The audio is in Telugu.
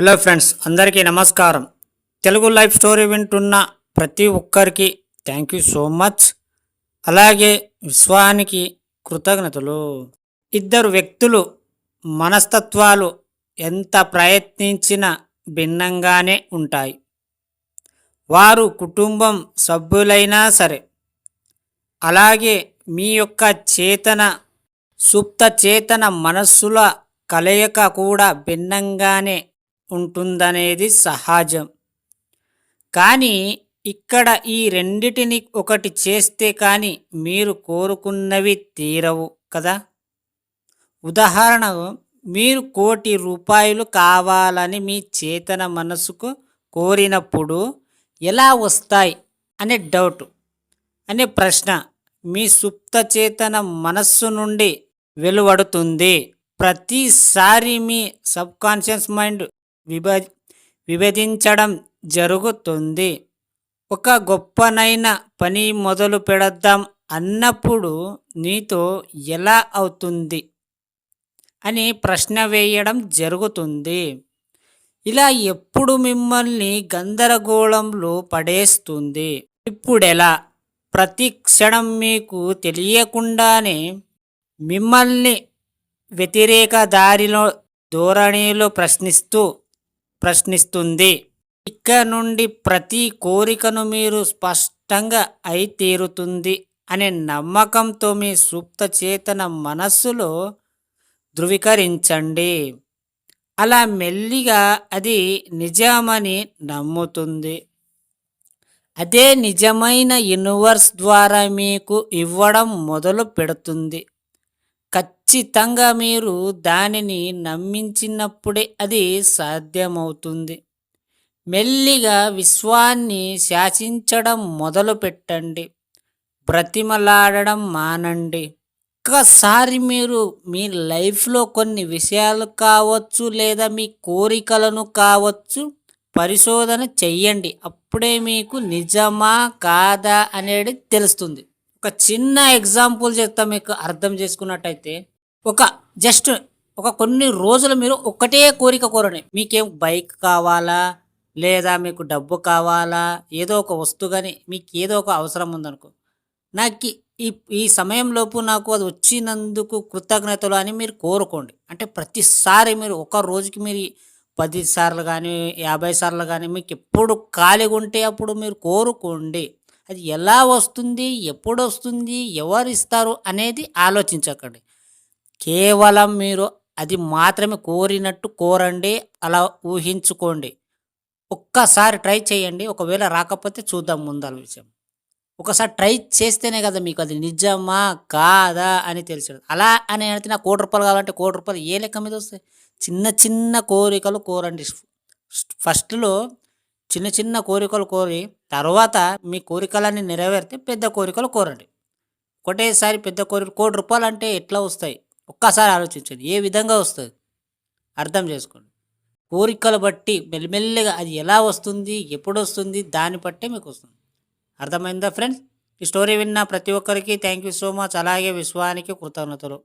హలో ఫ్రెండ్స్ అందరికీ నమస్కారం. తెలుగు లైఫ్ స్టోరీ వింటున్న ప్రతి ఒక్కరికి థ్యాంక్ యూ సో మచ్ అలాగే విశ్వానికి కృతజ్ఞతలు. ఇద్దరు వ్యక్తులు మనస్తత్వాలు ఎంత ప్రయత్నించినా భిన్నంగానే ఉంటాయి. వారు కుటుంబం సభ్యులైనా సరే అలాగే మీ యొక్క చేతన సుప్త చేతన మనస్సుల కలయిక కూడా భిన్నంగానే ఉంటుందనేది సహజం. కానీ ఇక్కడ ఈ రెండిటిని ఒకటి చేస్తే కానీ మీరు కోరుకున్నవి తీరవు కదా. ఉదాహరణకు మీరు కోటి రూపాయలు కావాలని మీ చేతన మనసుకు కోరినప్పుడు ఎలా వస్తాయి అనే డౌట్ అనే ప్రశ్న మీ సుప్త చేతన మనస్సు నుండి వెలువడుతుంది. ప్రతిసారి మీ సబ్ కాన్షియస్ మైండ్ విభ విభజించడం జరుగుతుంది. ఒక గొప్పనైన పని మొదలు పెడదాం అన్నప్పుడు నీతో ఎలా అవుతుంది అని ప్రశ్న వేయడం జరుగుతుంది. ఇలా ఎప్పుడు మిమ్మల్ని గందరగోళంలో పడేస్తుంది? ఇప్పుడెలా? ప్రతి క్షణం మీకు తెలియకుండానే మిమ్మల్ని వ్యతిరేక దారిలో ధోరణిలో ప్రశ్నిస్తూ ప్రశ్నిస్తుంది. ఇక్కడ నుండి ప్రతి కోరికను మీరు స్పష్టంగా అయి తీరుతుంది అనే నమ్మకంతో మీ సుప్త చేతన మనస్సులో ధృవీకరించండి. అలా మెల్లిగా అది నిజమని నమ్ముతుంది. అదే నిజమైన యూనివర్స్ ద్వారా మీకు ఇవ్వడం మొదలు పెడుతుంది. ఖచ్చితంగా మీరు దానిని నమ్మించినప్పుడే అది సాధ్యమవుతుంది. మెల్లిగా విశ్వాన్ని శాసించడం మొదలు పెట్టండి బ్రతిమలాడడం మానండి. ఒక్కసారి మీరు మీ లైఫ్లో కొన్ని విషయాలు కావచ్చు లేదా మీ కోరికలను కావచ్చు పరిశోధన చెయ్యండి. అప్పుడే మీకు నిజమా కాదా అనేది తెలుస్తుంది. ఒక చిన్న ఎగ్జాంపుల్ చెప్తా మీకు అర్థం చేసుకున్నట్టయితే ఒక జస్ట్ ఒక కొన్ని రోజులు మీరు ఒకటే కోరిక కోరండి. మీకేం బైక్ కావాలా? లేదా మీకు డబ్బు కావాలా? ఏదో ఒక వస్తువు కానీ మీకు ఏదో ఒక అవసరం ఉందనుకో. నాకు ఈ ఈ సమయంలోపు నాకు అది వచ్చినందుకు కృతజ్ఞతలు అని మీరు కోరుకోండి. అంటే ప్రతిసారి మీరు ఒక రోజుకి మీరు పది సార్లు కానీ యాభై సార్లు కానీ మీకు ఎప్పుడు ఖాళీగా ఉంటే అప్పుడు మీరు కోరుకోండి. అది ఎలా వస్తుంది? ఎప్పుడు వస్తుంది? ఎవరు ఇస్తారు? అనేది ఆలోచించకండి. కేవలం మీరు అది మాత్రమే కోరినట్టు కోరండి అలా ఊహించుకోండి. ఒక్కసారి ట్రై చేయండి ఒకవేళ రాకపోతే చూద్దాం ముందల విషయం. ఒకసారి ట్రై చేస్తేనే కదా మీకు అది నిజమా కాదా అని తెలిసేది. అలా అని అయితే నాకు కోటి రూపాయలు కావాలంటే కోటి రూపాయలు ఏ లెక్క మీద వస్తాయి? చిన్న చిన్న కోరికలు కోరండి. ఫస్ట్లో చిన్న చిన్న కోరికలు కోరి తర్వాత మీ కోరికలన్నీ నెరవేరితే పెద్ద కోరికలు కోరండి. ఒకటేసారి పెద్ద కోరిక కోటి రూపాయలు అంటే ఎట్లా వస్తాయి? ఒక్కసారి ఆలోచించండి. ఏ విధంగా వస్తుంది? అర్థం చేసుకోండి. కోరికలు బట్టి మెల్లిమెల్లిగా అది ఎలా వస్తుంది ఎప్పుడు వస్తుంది దాన్ని బట్టే మీకు వస్తుంది అర్థమైందా ఫ్రెండ్స్? ఈ స్టోరీ విన్న ప్రతి ఒక్కరికి థ్యాంక్ యూ సో మచ్. అలాగే విశ్వానికి కృతజ్ఞతలు.